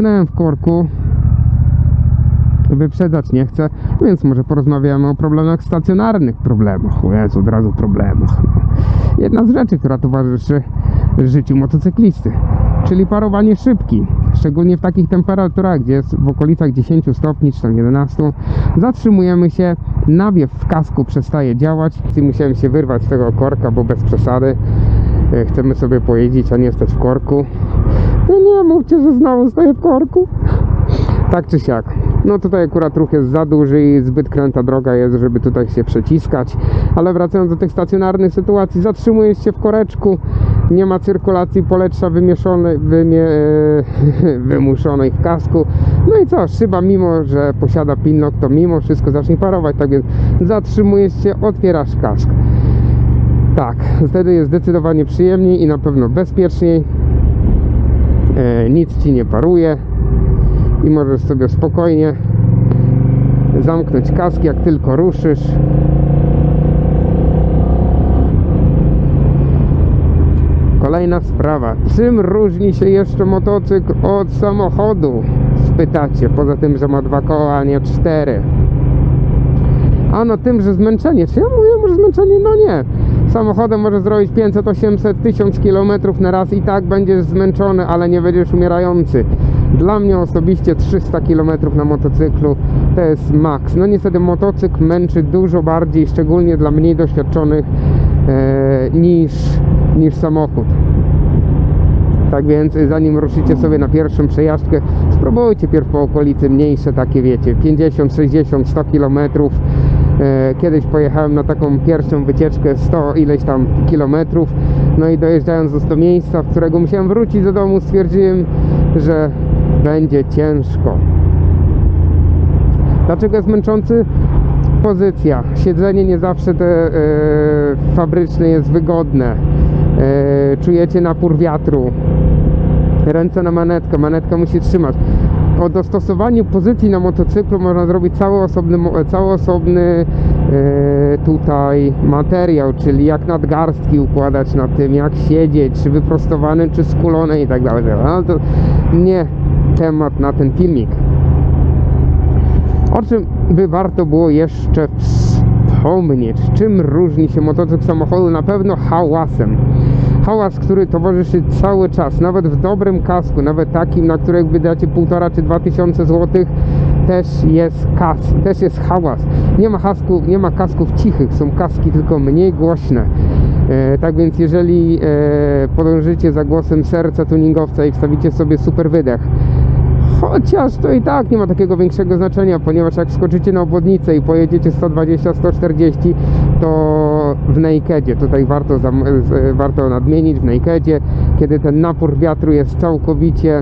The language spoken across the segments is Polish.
zamknąłem w korku. Wyprzedzać nie chcę, więc może porozmawiamy o problemach stacjonarnych problemach. O Jezu, od razu problemach. No. Jedna z rzeczy, która towarzyszy życiu motocyklisty, czyli parowanie szybki. Szczególnie w takich temperaturach, gdzie jest w okolicach 10 stopni czy tam 11, zatrzymujemy się, nawiew w kasku przestaje działać i musiałem się wyrwać z tego korka, bo bez przesady e, chcemy sobie pojeździć, a nie stać w korku. No nie mówcie, że znowu stoję w korku. Tak czy siak. No tutaj akurat ruch jest za duży i zbyt kręta droga jest, żeby tutaj się przeciskać. Ale wracając do tych stacjonarnych sytuacji, zatrzymujesz się w koreczku, nie ma cyrkulacji powietrza wymieszonej, wymie, wymuszonej w kasku. No i co, szyba mimo, że posiada pinlock, to mimo wszystko zacznie parować, tak więc zatrzymujesz się, otwierasz kask. Tak, wtedy jest zdecydowanie przyjemniej i na pewno bezpieczniej. E, nic ci nie paruje i możesz sobie spokojnie zamknąć kask jak tylko ruszysz. Kolejna sprawa. Czym różni się jeszcze motocykl od samochodu? Spytacie, poza tym, że ma dwa koła, a nie cztery. Ano tym, że zmęczenie. Czy ja mówię, że zmęczenie? No nie. Samochodem możesz zrobić 500, 800, 1000 km na raz i tak będziesz zmęczony, ale nie będziesz umierający. Dla mnie osobiście 300 km na motocyklu to jest maks. No niestety motocykl męczy dużo bardziej, szczególnie dla mniej doświadczonych e, niż, niż samochód. Tak więc y, zanim ruszycie sobie na pierwszą przejażdżkę, spróbujcie pierw po okolicy mniejsze takie wiecie, 50, 60, 100 km. Kiedyś pojechałem na taką pierwszą wycieczkę 100 ileś tam kilometrów, no i dojeżdżając do 100 miejsca, w którego musiałem wrócić do domu, stwierdziłem, że będzie ciężko. Dlaczego jest męczący? Pozycja. Siedzenie nie zawsze te e, fabryczne jest wygodne. E, czujecie napór wiatru. Ręce na manetkę, manetka musi trzymać. O dostosowaniu pozycji na motocyklu można zrobić cały osobny, mo- cały osobny e, tutaj materiał, czyli jak nadgarstki układać na tym, jak siedzieć, czy wyprostowany, czy skulony i tak dalej. Ale to nie temat na ten filmik. O czym by warto było jeszcze wspomnieć? Czym różni się motocykl samochodu? Na pewno hałasem. Hałas, który towarzyszy cały czas, nawet w dobrym kasku, nawet takim, na którego wydacie 1,5 czy 2 tysiące złotych, też jest kas, też jest hałas. Nie ma, hasku, nie ma kasków cichych, są kaski tylko mniej głośne. E, tak więc jeżeli e, podążycie za głosem serca tuningowca i wstawicie sobie super wydech, Chociaż to i tak nie ma takiego większego znaczenia, ponieważ jak skoczycie na obwodnicę i pojedziecie 120-140, to w nakedzie, tutaj warto, z- warto nadmienić, w nakedzie, kiedy ten napór wiatru jest całkowicie,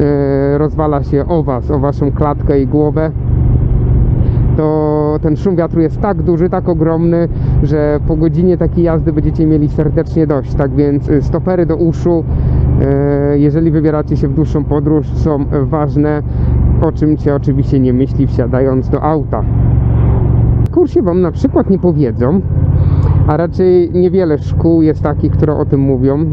e, rozwala się o Was, o Waszą klatkę i głowę, to ten szum wiatru jest tak duży, tak ogromny, że po godzinie takiej jazdy będziecie mieli serdecznie dość. Tak więc y, stopery do uszu, e, jeżeli wybieracie się w dłuższą podróż, są ważne, o czym się oczywiście nie myśli wsiadając do auta. W kursie Wam na przykład nie powiedzą, a raczej niewiele szkół jest takich, które o tym mówią.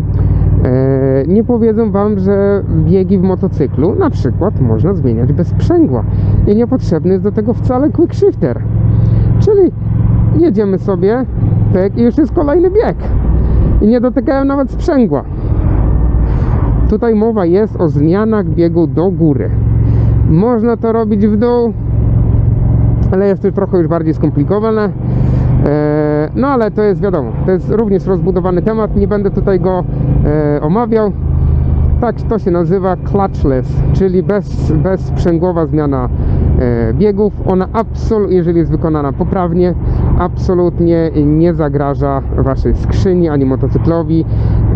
E, nie powiedzą Wam, że biegi w motocyklu na przykład można zmieniać bez sprzęgła i niepotrzebny jest do tego wcale quick shifter. Czyli jedziemy sobie tak i już jest kolejny bieg i nie dotykają nawet sprzęgła. Tutaj mowa jest o zmianach biegu do góry. Można to robić w dół, ale jest to trochę już bardziej skomplikowane. E, No ale to jest wiadomo, to jest również rozbudowany temat, nie będę tutaj go e, omawiał. Tak to się nazywa clutchless, czyli bez, bezsprzęgłowa zmiana e, biegów. Ona absolutnie, jeżeli jest wykonana poprawnie, absolutnie nie zagraża waszej skrzyni ani motocyklowi e,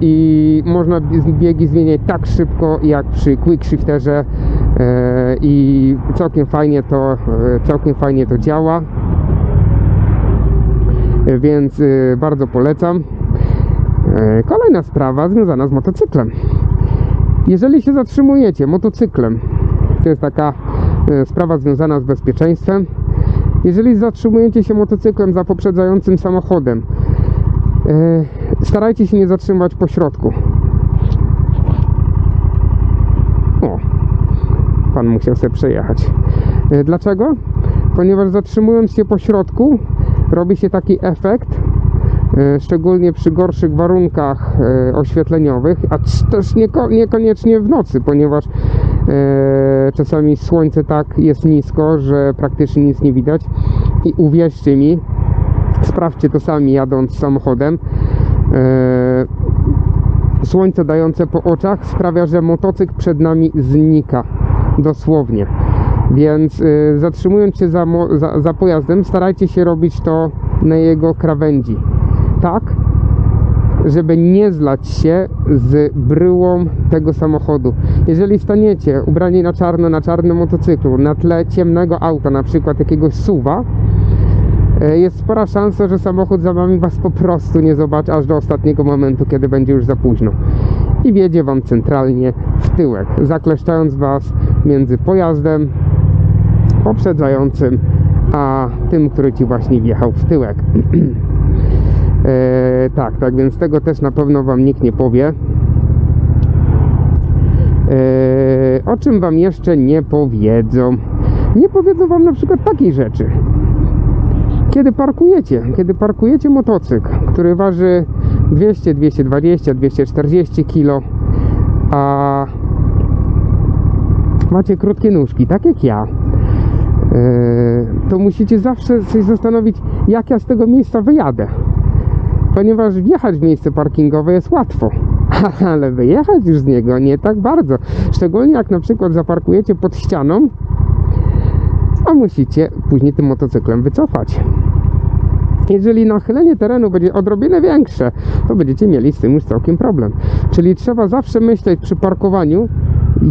i można bi- biegi zmieniać tak szybko jak przy quick shifterze e, i całkiem fajnie to, e, całkiem fajnie to działa więc bardzo polecam. Kolejna sprawa związana z motocyklem. Jeżeli się zatrzymujecie motocyklem, to jest taka sprawa związana z bezpieczeństwem. Jeżeli zatrzymujecie się motocyklem za poprzedzającym samochodem, e, starajcie się nie zatrzymywać po środku. O, pan musiał sobie przejechać. E, Dlaczego? Ponieważ zatrzymując się po środku, robi się taki efekt, e, szczególnie przy gorszych warunkach oświetleniowych, a też nieko, niekoniecznie w nocy, ponieważ czasami słońce tak jest nisko, że praktycznie nic nie widać. I uwierzcie mi, sprawdźcie to sami jadąc samochodem. E, słońce dające po oczach sprawia, że motocykl przed nami znika. Dosłownie. Więc y, zatrzymując się za, za, za pojazdem, starajcie się robić to na jego krawędzi. Tak, żeby nie zlać się z bryłą tego samochodu. Jeżeli staniecie ubrani na czarno na czarnym motocyklu na tle ciemnego auta, na przykład jakiegoś suwa, e, jest spora szansa, że samochód za wami was po prostu nie zobaczy aż do ostatniego momentu, kiedy będzie już za późno. I wjedzie wam centralnie w tyłek, zakleszczając was między pojazdem poprzedzającym, a tym, który ci właśnie wjechał w tyłek. E, tak, tak, więc tego też na pewno Wam nikt nie powie. E, o czym Wam jeszcze nie powiedzą? Nie powiedzą Wam na przykład takiej rzeczy. Kiedy parkujecie, kiedy parkujecie motocykl, który waży 200, 220, 240 kg, a macie krótkie nóżki, tak jak ja, e, to musicie zawsze się zastanowić, jak ja z tego miejsca wyjadę ponieważ wjechać w miejsce parkingowe jest łatwo, ale wyjechać już z niego nie tak bardzo. Szczególnie jak na przykład zaparkujecie pod ścianą, a musicie później tym motocyklem wycofać. Jeżeli nachylenie terenu będzie odrobinę większe, to będziecie mieli z tym już całkiem problem. Czyli trzeba zawsze myśleć przy parkowaniu,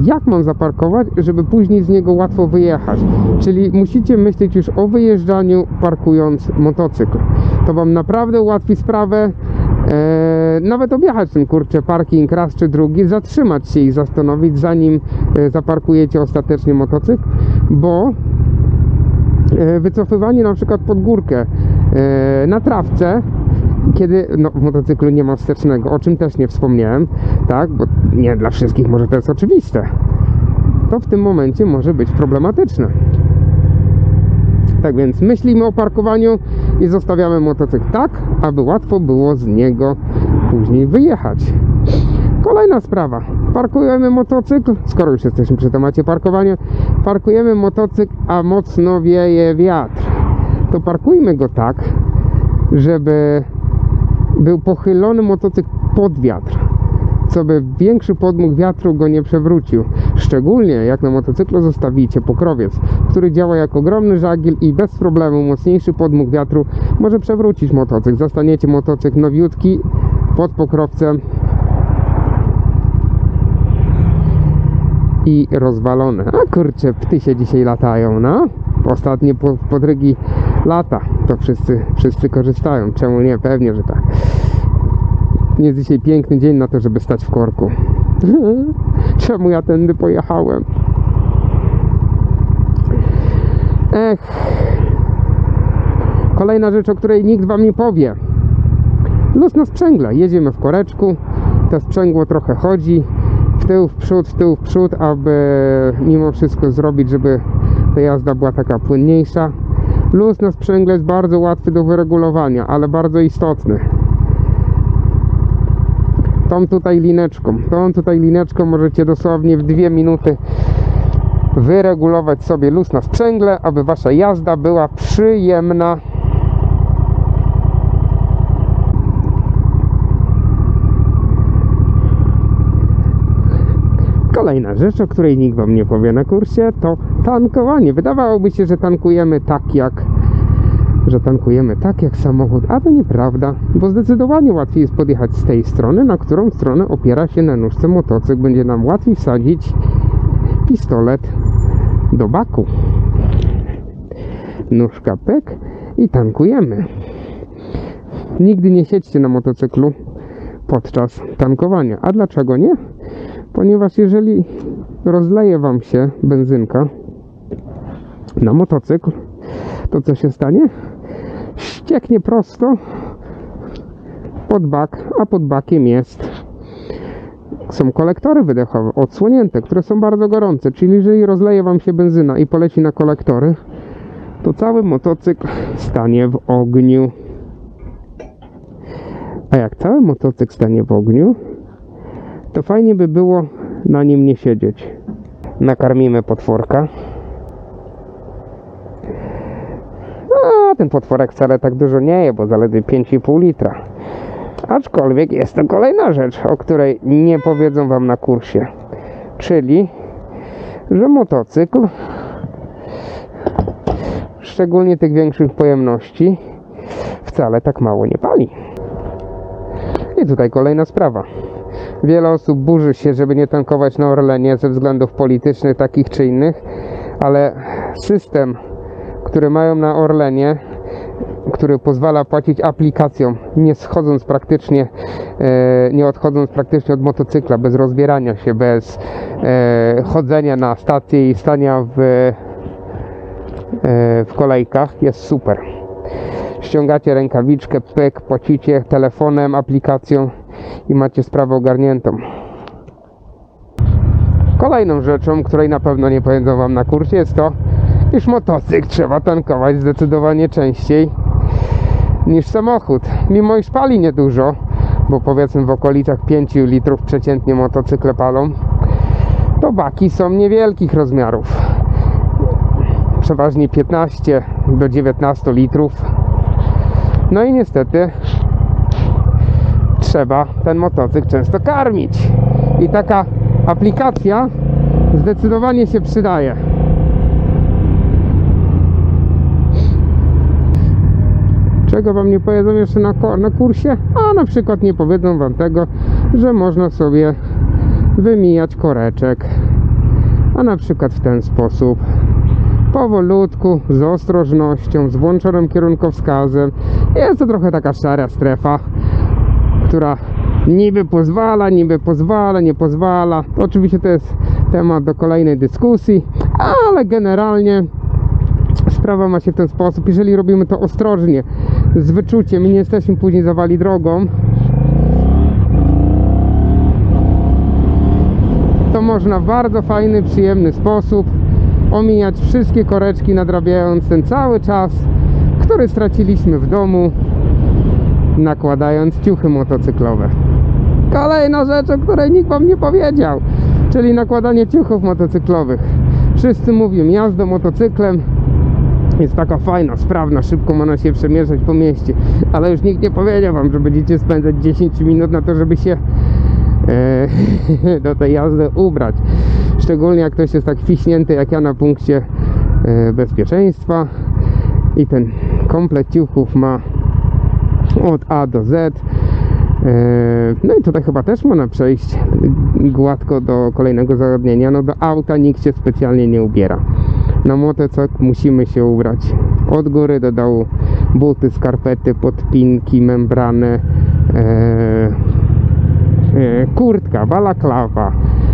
jak mam zaparkować, żeby później z niego łatwo wyjechać. Czyli musicie myśleć już o wyjeżdżaniu, parkując motocykl. To Wam naprawdę ułatwi sprawę. E, nawet objechać ten kurczę parking raz czy drugi, zatrzymać się i zastanowić, zanim e, zaparkujecie ostatecznie motocykl, bo e, wycofywanie na przykład pod górkę e, na trawce, kiedy no, w motocyklu nie ma wstecznego, o czym też nie wspomniałem, tak, bo nie dla wszystkich może to jest oczywiste, to w tym momencie może być problematyczne. Tak więc myślimy o parkowaniu i zostawiamy motocykl tak, aby łatwo było z niego później wyjechać. Kolejna sprawa. Parkujemy motocykl, skoro już jesteśmy przy temacie parkowania, parkujemy motocykl, a mocno wieje wiatr. To parkujmy go tak, żeby był pochylony motocykl pod wiatr, co by większy podmuch wiatru go nie przewrócił. Szczególnie jak na motocyklu zostawicie pokrowiec, który działa jak ogromny żagiel i bez problemu mocniejszy podmuch wiatru może przewrócić motocykl. Zostaniecie motocykl nowiutki pod pokrowcem i rozwalone. A kurczę, ptysie dzisiaj latają, no. Ostatnie po- podrygi lata, to wszyscy, wszyscy korzystają. Czemu nie? Pewnie, że tak. Jest dzisiaj piękny dzień na to, żeby stać w korku. Czemu ja tędy pojechałem? Ech. Kolejna rzecz, o której nikt wam nie powie. Luz na sprzęgle. Jedziemy w koreczku. To sprzęgło trochę chodzi. W tył, w przód, w tył, w przód, aby mimo wszystko zrobić, żeby ta jazda była taka płynniejsza. Luz na sprzęgle jest bardzo łatwy do wyregulowania, ale bardzo istotny. Tą tutaj lineczką, tą tutaj lineczką możecie dosłownie w dwie minuty wyregulować sobie luz na sprzęgle, aby wasza jazda była przyjemna. Kolejna rzecz, o której nikt wam nie powie na kursie, to tankowanie. Wydawałoby się, że tankujemy tak jak że tankujemy tak jak samochód, a to nieprawda, bo zdecydowanie łatwiej jest podjechać z tej strony, na którą stronę opiera się na nóżce motocykl. Będzie nam łatwiej wsadzić pistolet do baku. Nóżka pyk i tankujemy. Nigdy nie siedźcie na motocyklu podczas tankowania. A dlaczego nie? Ponieważ jeżeli rozleje Wam się benzynka na motocykl, to co się stanie? Ścieknie prosto pod bak, a pod bakiem jest są kolektory wydechowe, odsłonięte, które są bardzo gorące, czyli jeżeli rozleje Wam się benzyna i poleci na kolektory, to cały motocykl stanie w ogniu. A jak cały motocykl stanie w ogniu, to fajnie by było na nim nie siedzieć. Nakarmimy potworka. A ten potworek wcale tak dużo nie je, bo zaledwie 5,5 litra. Aczkolwiek jest to kolejna rzecz, o której nie powiedzą Wam na kursie. Czyli, że motocykl, szczególnie tych większych pojemności, wcale tak mało nie pali. I tutaj kolejna sprawa. Wiele osób burzy się, żeby nie tankować na Orlenie ze względów politycznych, takich czy innych, ale system, który mają na Orlenie, który pozwala płacić aplikacją, nie schodząc praktycznie, e, nie odchodząc praktycznie od motocykla, bez rozbierania się, bez e, chodzenia na stację i stania w, e, w kolejkach, jest super. Ściągacie rękawiczkę, pyk, płacicie telefonem, aplikacją i macie sprawę ogarniętą. Kolejną rzeczą, której na pewno nie powiedzą Wam na kursie, jest to, iż motocykl trzeba tankować zdecydowanie częściej niż samochód. Mimo iż pali niedużo, bo powiedzmy w okolicach 5 litrów przeciętnie motocykle palą, to baki są niewielkich rozmiarów. Przeważnie 15 do 19 litrów. No i niestety trzeba ten motocykl często karmić. I taka aplikacja zdecydowanie się przydaje. Czego Wam nie powiedzą jeszcze na, na kursie? A na przykład nie powiedzą Wam tego, że można sobie wymijać koreczek. A na przykład w ten sposób. Powolutku, z ostrożnością, z włączonym kierunkowskazem. Jest to trochę taka szara strefa, która niby pozwala, niby pozwala, nie pozwala. Oczywiście to jest temat do kolejnej dyskusji, ale generalnie sprawa ma się w ten sposób. Jeżeli robimy to ostrożnie, z wyczuciem i nie jesteśmy później zawali drogą, to można w bardzo fajny, przyjemny sposób omijać wszystkie koreczki, nadrabiając ten cały czas, który straciliśmy w domu, nakładając ciuchy motocyklowe. Kolejna rzecz, o której nikt Wam nie powiedział, czyli nakładanie ciuchów motocyklowych. Wszyscy mówią, jazda motocyklem jest taka fajna, sprawna, szybko można się przemieszczać po mieście, ale już nikt nie powiedział Wam, że będziecie spędzać 10 minut na to, żeby się e, do tej jazdy ubrać. Szczególnie jak ktoś jest tak fiśnięty jak ja na punkcie e, bezpieczeństwa i ten komplet ciuchów ma od A do Z. E, No i tutaj chyba też można przejść gładko do kolejnego zagadnienia. No do auta nikt się specjalnie nie ubiera. Na motocykl musimy się ubrać od góry do dołu. Buty, skarpety, podpinki, membrany, e, e, kurtka, balaklawa,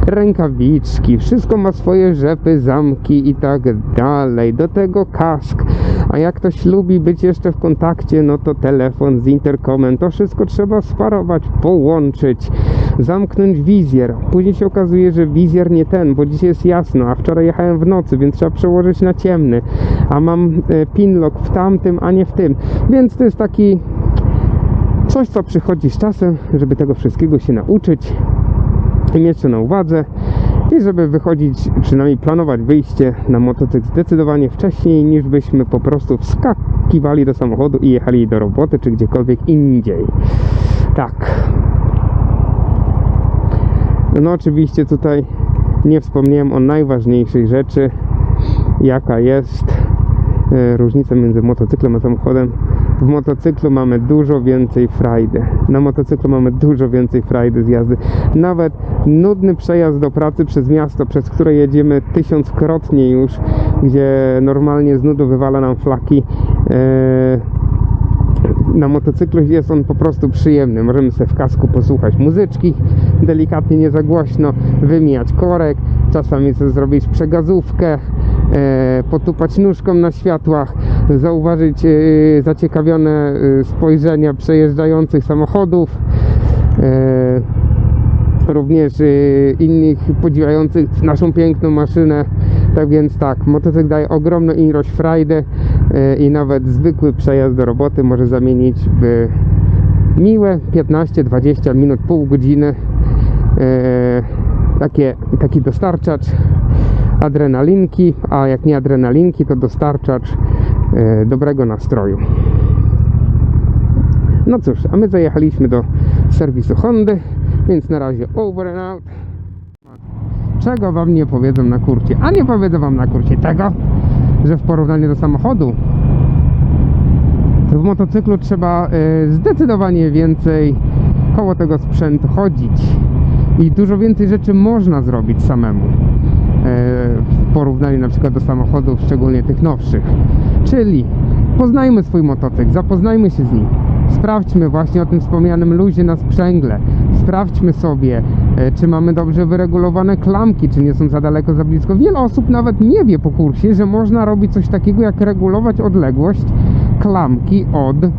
rękawiczki, wszystko ma swoje rzepy, zamki i tak dalej. Do tego kask. A jak ktoś lubi być jeszcze w kontakcie, no to telefon z interkomem. To wszystko trzeba sparować, połączyć, zamknąć wizjer. Później się okazuje, że wizjer nie ten, bo dzisiaj jest jasno, a wczoraj jechałem w nocy, więc trzeba przełożyć na ciemny. A mam e, pinlock w tamtym, a nie w tym. Więc to jest taki coś, co przychodzi z czasem, żeby tego wszystkiego się nauczyć i mieć to na uwadze i żeby wychodzić, przynajmniej planować wyjście na motocykl zdecydowanie wcześniej niż byśmy po prostu wskakiwali do samochodu i jechali do roboty czy gdziekolwiek indziej. Tak. No oczywiście tutaj nie wspomniałem o najważniejszej rzeczy, jaka jest e, różnica między motocyklem a samochodem. W motocyklu mamy dużo więcej frajdy. Na motocyklu mamy dużo więcej frajdy z jazdy. Nawet nudny przejazd do pracy przez miasto, przez które jedziemy tysiąckrotnie już, gdzie normalnie z nudu wywala nam flaki. e, na motocyklu jest on po prostu przyjemny. Możemy sobie w kasku posłuchać muzyczki, delikatnie, nie za głośno, wymijać korek, czasami sobie zrobić przegazówkę, potupać nóżką na światłach, zauważyć e, zaciekawione e, spojrzenia przejeżdżających samochodów. E, również innych podziwiających naszą piękną maszynę. Tak więc tak, motocykl daje ogromną ilość frajdy i nawet zwykły przejazd do roboty może zamienić w miłe 15-20 minut, pół godziny. E, takie, taki dostarczacz adrenalinki, a jak nie adrenalinki, to dostarczacz e, dobrego nastroju. No cóż, a my zajechaliśmy do serwisu Hondy, więc na razie over and out. Czego wam nie powiedzą na kurcie? A nie powiedzą wam na kurcie tego, że w porównaniu do samochodu w motocyklu trzeba e, zdecydowanie więcej koło tego sprzętu chodzić i dużo więcej rzeczy można zrobić samemu w porównaniu na przykład do samochodów, szczególnie tych nowszych. Czyli poznajmy swój motocykl, zapoznajmy się z nim. Sprawdźmy właśnie o tym wspomnianym luzie na sprzęgle. Sprawdźmy sobie, e, czy mamy dobrze wyregulowane klamki, czy nie są za daleko, za blisko. Wiele osób nawet nie wie po kursie, że można robić coś takiego jak regulować odległość klamki od, e,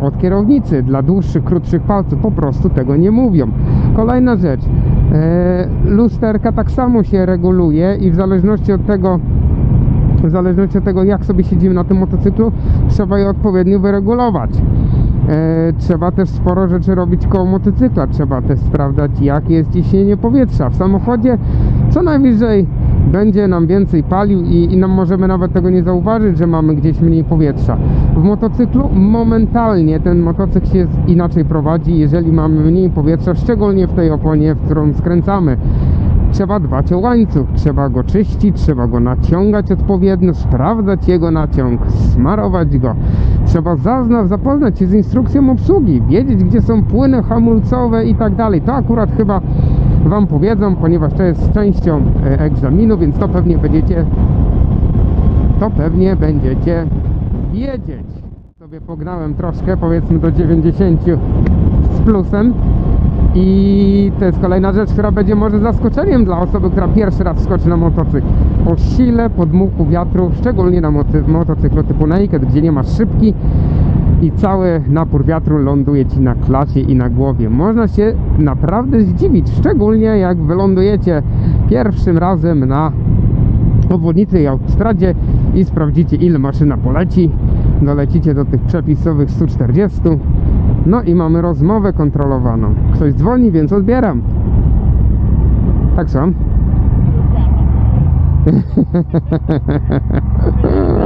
od kierownicy dla dłuższych, krótszych palców. Po prostu tego nie mówią. Kolejna rzecz. E, lusterka tak samo się reguluje i w zależności od tego, w zależności od tego, jak sobie siedzimy na tym motocyklu, trzeba je odpowiednio wyregulować. E, trzeba też sporo rzeczy robić koło motocykla. Trzeba też sprawdzać, jakie jest ciśnienie powietrza. W samochodzie co najwyżej będzie nam więcej palił i, i nam możemy nawet tego nie zauważyć, że mamy gdzieś mniej powietrza. W motocyklu momentalnie ten motocykl się inaczej prowadzi, jeżeli mamy mniej powietrza, szczególnie w tej oponie, w którą skręcamy. Trzeba dbać o łańcuch, trzeba go czyścić, trzeba go naciągać odpowiednio, sprawdzać jego naciąg, smarować go. Trzeba zazna, zapoznać się z instrukcją obsługi, wiedzieć gdzie są płyny hamulcowe i tak dalej. To akurat chyba Wam powiedzą, ponieważ to jest częścią e, egzaminu, więc to pewnie będziecie to pewnie będziecie wiedzieć. Sobie pognałem troszkę, powiedzmy do 90 z plusem. I to jest kolejna rzecz, która będzie może zaskoczeniem dla osoby, która pierwszy raz wskoczy na motocykl. O sile podmuchu wiatru, szczególnie na motocyklu typu Naked, gdzie nie masz szybki i cały napór wiatru ląduje ci na klasie i na głowie. Można się naprawdę zdziwić, szczególnie jak wylądujecie pierwszym razem na obwodnicy i autostradzie i sprawdzicie ile maszyna poleci. Dolecicie do tych przepisowych 140. No i mamy rozmowę kontrolowaną. Ktoś dzwoni, więc odbieram. Tak są.